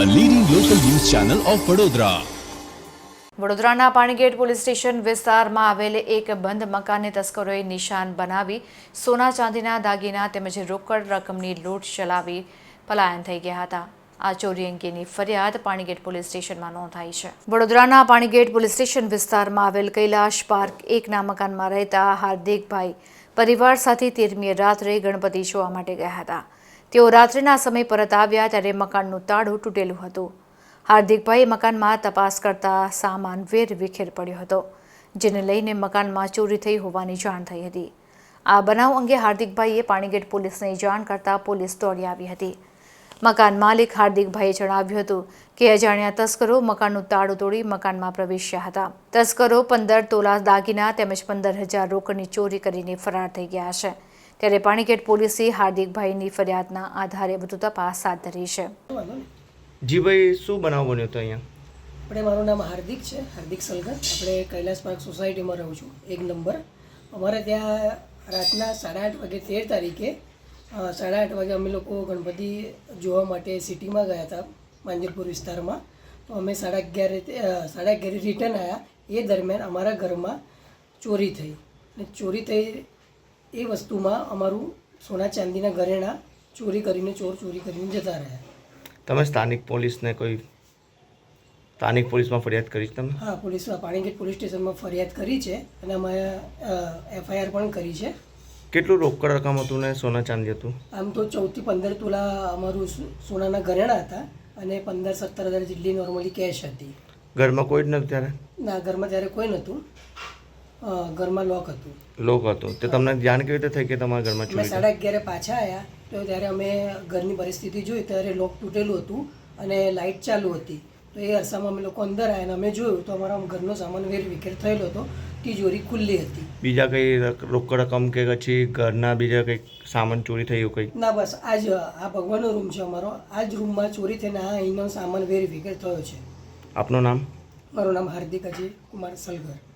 Channel of Vadodara વડોદરાના Panigate police station વિસ્તારમાં આવેલ એક બંધ મકાનને તસ્કરોએ નિશાન બનાવી સોના ચાંદીના દાગીના તેમજ રોકડ રકમની લૂંટ ચલાવી પલાયન થઈ ગયા હતા. આ ચોરી અંગેની ફરિયાદ પાણીગેટ પોલીસ સ્ટેશનમાં નોંધાઈ છે. વડોદરાના પાણીગેટ પોલીસ સ્ટેશન વિસ્તારમાં આવેલ કૈલાશ પાર્ક એકના મકાનમાં રહેતા હાર્દિકભાઈ પરિવાર સાથે તેરમીએ રાત્રે ગણપતિ જોવા માટે ગયા હતા. તેઓ રાત્રિના સમય પરત આવ્યા ત્યારે મકાનનું તાળું તૂટેલું હતું. હાર્દિકભાઈ મકાનમાં તપાસ કરતા સામાન વેર વિખેર પડ્યો હતો, જેને લઈને મકાનમાં ચોરી થઈ હોવાની જાણ થઈ હતી. આ બનાવ અંગે હાર્દિકભાઈએ પાણીગેટ પોલીસને જાણ કરતા પોલીસ દોડી આવી હતી. મકાન માલિક હાર્દિકભાઈએ જણાવ્યું હતું કે, અજાણ્યા તસ્કરો મકાનનું તાળું તોડી મકાનમાં પ્રવેશ્યા હતા. તસ્કરો પંદર તોલા દાગીના તેમજ પંદર હજાર રોકડની ચોરી કરીને ફરાર થઈ ગયા છે. ત્યારે પાણીગેટ પોલીસે હાર્દિકભાઈની ફરિયાદના આધારે વધુ તપાસ હાથ ધરી છે. જી ભાઈ શું બનાવ બન્યો હતો અહીંયા? આપણે મારું નામ હાર્દિક છે હાર્દિક સલગર આપણે કૈલાસ પાર્ક સોસાયટીમાં રહું છું એક નંબર. અમારે ત્યાં રાતના સાડા આઠ વાગે તેર તારીખે સાડા આઠ વાગે અમે લોકો ગણપતિ જોવા માટે સિટીમાં ગયા હતા માંજરપુર વિસ્તારમાં. તો અમે સાડા અગિયારે સાડા અગિયારે રિટર્ન આવ્યા એ દરમિયાન અમારા ઘરમાં ચોરી થઈ. અને ચોરી થઈ એ વસ્તુમાં અમારું સોના ચાંદીના ઘરેણા ચોરી કરીને ચોર ચોરી કરીને જતા રહ્યા. તમે સ્થાનિક પોલીસને કોઈ સ્થાનિક પોલીસમાં ફરિયાદ કરી તમે હા પોલીસ પાણીગેટ પોલીસ સ્ટેશનમાં ફરિયાદ કરી છે અને અમે એફઆઈઆર પણ કરી છે. કેટલું રોકડ રકમ હતું ને સોના ચાંદી હતું? આમ તો ચૌદથી પંદર તોલા અમારું સોનાના ઘરેણાં હતા અને પંદર સત્તર હજાર જેટલી નોર્મલી કેશ હતી. ઘરમાં કોઈ જ નહોતું ત્યારે? ના ઘરમાં ત્યારે કોઈ નહોતું. ઘરમાં લોક હતું. લોક હતો. તે તમને જાણ કેવી રીતે થઈ કે તમારા ઘરમાં ચોરી સાડા અગિયારે પાછા આવ્યા તો ત્યારે અમે ઘરની પરિસ્થિતિ જોઈ. ત્યારે લોક તૂટેલું હતું અને લાઇટ ચાલુ હતી. તો એ અરસામાં અમે લોકો અંદર આવ્યા અને અમે જોયું તો અમારા ઘરનો સામાન વેર વિખેર થયેલો હતો. તિજોરી ખુલ્લી હતી. બીજા કઈ રક- રોકડ રકમ કે પછી ઘરના બીજા કંઈક સામાન ચોરી થયું કંઈક ના બસ. આજ આ ભગવાનનો રૂમ છે અમારો. આ જ રૂમમાં ચોરી થઈને આ અહીંનો સામાન વેર વિકેટ થયો છે. આપનું નામ? મારું નામ હાર્દિક અજય કુમાર સલગર.